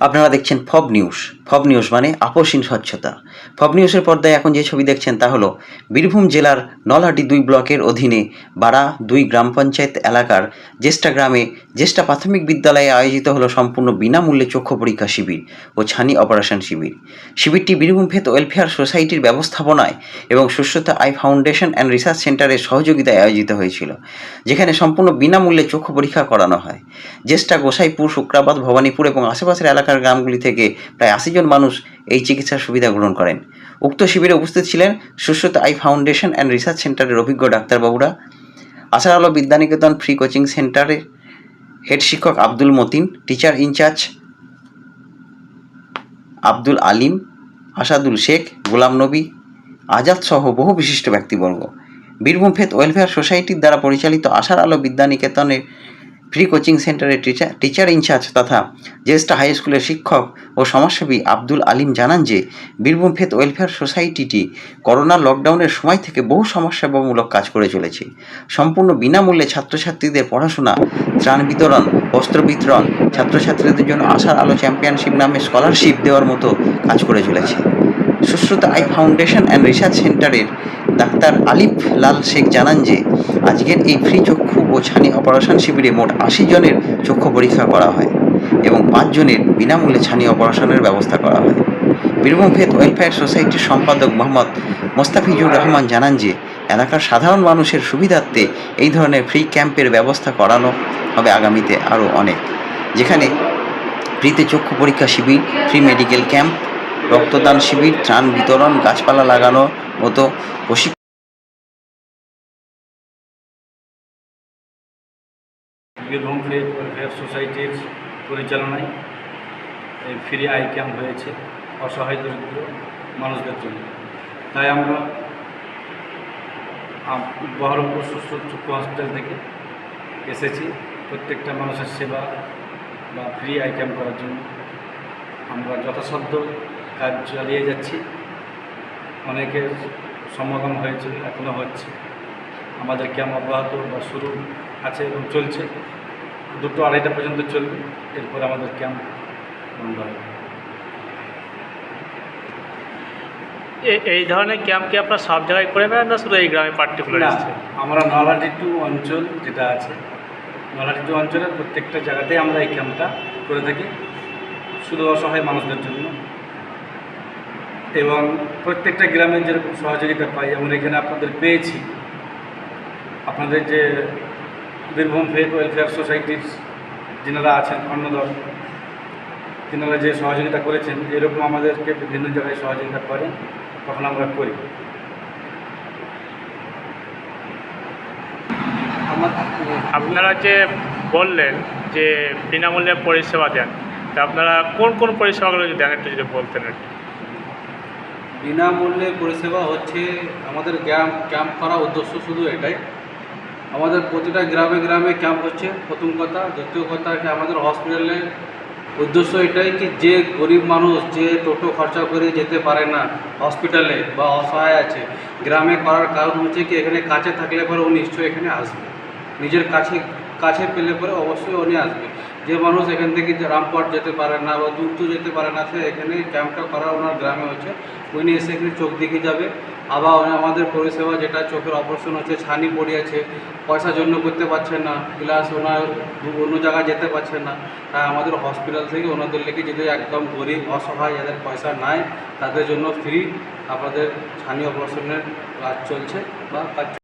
আপনারা দেখছেন ফব news. ফব news মানে আপসীন স্বচ্ছতা। ফব নিউজের পর্দায় এখন যে ছবি দেখছেন তা হলো বীরভূম জেলার নলহাটি দুই ব্লকের অধীনে বাড়া দুই গ্রাম পঞ্চায়েত এলাকার জ্যেষ্ঠা গ্রামে জ্যেষ্ঠা প্রাথমিক বিদ্যালয়ে আয়োজিত হলো সম্পূর্ণ বিনামূল্যে চক্ষু পরীক্ষা শিবির ও ছানি অপারেশন শিবির। শিবিরটি বীরভূম ফেত ওয়েলফেয়ার সোসাইটির ব্যবস্থাপনায় এবং সুস্থতা আই ফাউন্ডেশন অ্যান্ড রিসার্চ সেন্টারের সহযোগিতায় আয়োজিত হয়েছিল, যেখানে সম্পূর্ণ বিনামূল্যে চক্ষু পরীক্ষা করানো হয়। জ্যেষ্ঠা গোসাইপুর, শুক্রাবাদ, ভবানীপুর এবং আশেপাশের এলাকার গ্রামগুলি থেকে প্রায় আশি জন মানুষ এই চিকিৎসার সুবিধা গ্রহণ করেন। উক্ত শিবিরে উপস্থিত ছিলেন Sushruta eye foundation and research সেন্টারের অভিজ্ঞ ডাক্তারবাবুরা, আশার আলো বিদ্যানিকেতন ফ্রি কোচিং সেন্টারের হেড শিক্ষক Abdul Matin, teacher in charge Abdul Alim, Asadul Sheikh, Golam Nabi, Azad সহ বহু বিশিষ্ট ব্যক্তিবর্গ। বীরভূম ফেত ওয়েলফেয়ার সোসাইটির দ্বারা পরিচালিত আশার আলো বিদ্যানিকেতনের ফ্রি কোচিং সেন্টারের টিচার টিচার ইনচার্জ তথা জ্যেষ্ঠ হাই স্কুলের শিক্ষক ও সমাজসেবী আব্দুল আলিম জানান যে, বীরভূম ফেত ওয়েলফেয়ার সোসাইটিটি করোনা লকডাউনের সময় থেকে বহু সমাজসেবামূলক কাজ করে চলেছে। সম্পূর্ণ বিনামূল্যে ছাত্রছাত্রীদের পড়াশোনা, ত্রাণ বিতরণ, বস্ত্র বিতরণ, ছাত্রছাত্রীদের জন্য আশার আলো চ্যাম্পিয়নশিপ নামে স্কলারশিপ দেওয়ার মতো কাজ করে চলেছে। Sushruta eye foundation and research সেন্টারের ডাক্তার আলিফ লাল শেখ জানান যে আজকের এই ফ্রি চক্ষু ও ছানি অপারেশন শিবিরে মোট আশি জনের চক্ষু পরীক্ষা করা হয় এবং পাঁচজনের বিনামূল্যে ছানি অপারেশনের ব্যবস্থা করা হয়। বীরভূম ফেত ওয়েলফেয়ার সোসাইটির সম্পাদক মোহাম্মদ মোস্তাফিজুর রহমান জানান যে, এলাকার সাধারণ মানুষের সুবিধার্থে এই ধরনের ফ্রি ক্যাম্পের ব্যবস্থা করানো হবে আগামীতে আরও অনেক, যেখানে ফ্রিতে চক্ষু পরীক্ষা শিবির, ফ্রি মেডিকেল ক্যাম্প, রক্তদান শিবির, ত্রাণ বিতরণ, গাছপালা লাগানো মতো প্রশিক্ষণ বীরভূম ফ্রেড ওয়েলফেয়ার সোসাইটির পরিচালনায় এই ফ্রি আই ক্যাম্প হয়েছে অসহায় দরিদ্র মানুষদের জন্য। তাই আমরা বহরমপুর সুস্থ চক্ষু হসপিটাল থেকে এসেছি প্রত্যেকটা মানুষের সেবা বা ফ্রি আই ক্যাম্প করার জন্য। আমরা যথাসাধ্য কাজ চালিয়ে যাচ্ছি। অনেকের সমাগম হয়েছে এখনও হচ্ছে। আমাদের ক্যাম্প অব্যাহত বা শুরু আছে এবং চলছে। দুটো আড়াইটা পর্যন্ত চলবে। এরপর আমাদের ক্যাম্প বন্ধ হবে। এই ধরনের ক্যাম্প কি আপনার সব জায়গায় করে নেন না শুধু এই গ্রামে পার্টিকুলার আমরা নলাটি টু অঞ্চল যেটা আছে নলাটি টু অঞ্চলের প্রত্যেকটা জায়গাতেই আমরা এই ক্যাম্পটা করে থাকি। শুধু অসহায় মানুষদের জন্য। এবং প্রত্যেকটা গ্রামে যেরকম সহযোগিতা পাই আমরা এখানে আপনাদের পেয়েছি। আপনাদের যে বীরভূম ফেক ওয়েলফেয়ার সোসাইটির যিনারা আছেন কর্ণধর তিনারা যে সহযোগিতা করেছেন এরকম আমাদেরকে বিভিন্ন জায়গায় সহযোগিতা করেন তখন আমরা করি আপনারা যে বললেন যে বিনামূল্যে পরিষেবা দেন তা আপনারা কোন কোন পরিষেবাগুলো যদি দেন একটু যদি বলতেন আর কি। বিনামূল্যে পরিষেবা হচ্ছে আমাদের ক্যাম্প ক্যাম্প করার উদ্দেশ্য শুধু এটাই আমাদের প্রতিটা গ্রামে গ্রামে ক্যাম্প হচ্ছে। প্রথম কথা। দ্বিতীয় কথা কি আমাদের হসপিটালের উদ্দেশ্য এটাই কি যে গরিব মানুষ যে টোটো খরচা করে যেতে পারে না হসপিটালে বা অসহায় আছে, গ্রামে করার কারণ হচ্ছে কি এখানে কাছে থাকলে পরে ও নিশ্চয়ই এখানে আসবে। নিজের কাছে কাছে পেলে পরে অবশ্যই উনি আসবে। যে মানুষ এখান থেকে যে রামপুরহাট যেতে পারে না বা দূর তো যেতে পারে না, সে এখানে ক্যাম্পটা করা ওনার গ্রামে হচ্ছে উনি এসে এখানে চোখ দেখে যাবে। আবার আমাদের পরিষেবা যেটা চোখের অপারেশন হচ্ছে, ছানি পড়িয়েছে পয়সা জন্য করতে পারছেন না প্লাস ওনার অন্য জায়গায় যেতে পারছেন না। তাই আমাদের হসপিটাল থেকে ওনাদের লেগে যদি একদম গরিব, অসহায় যাদের পয়সা নাই, তাদের জন্য ফ্রি আপনাদের ছানি অপারেশনের কাজ চলছে বা কাজ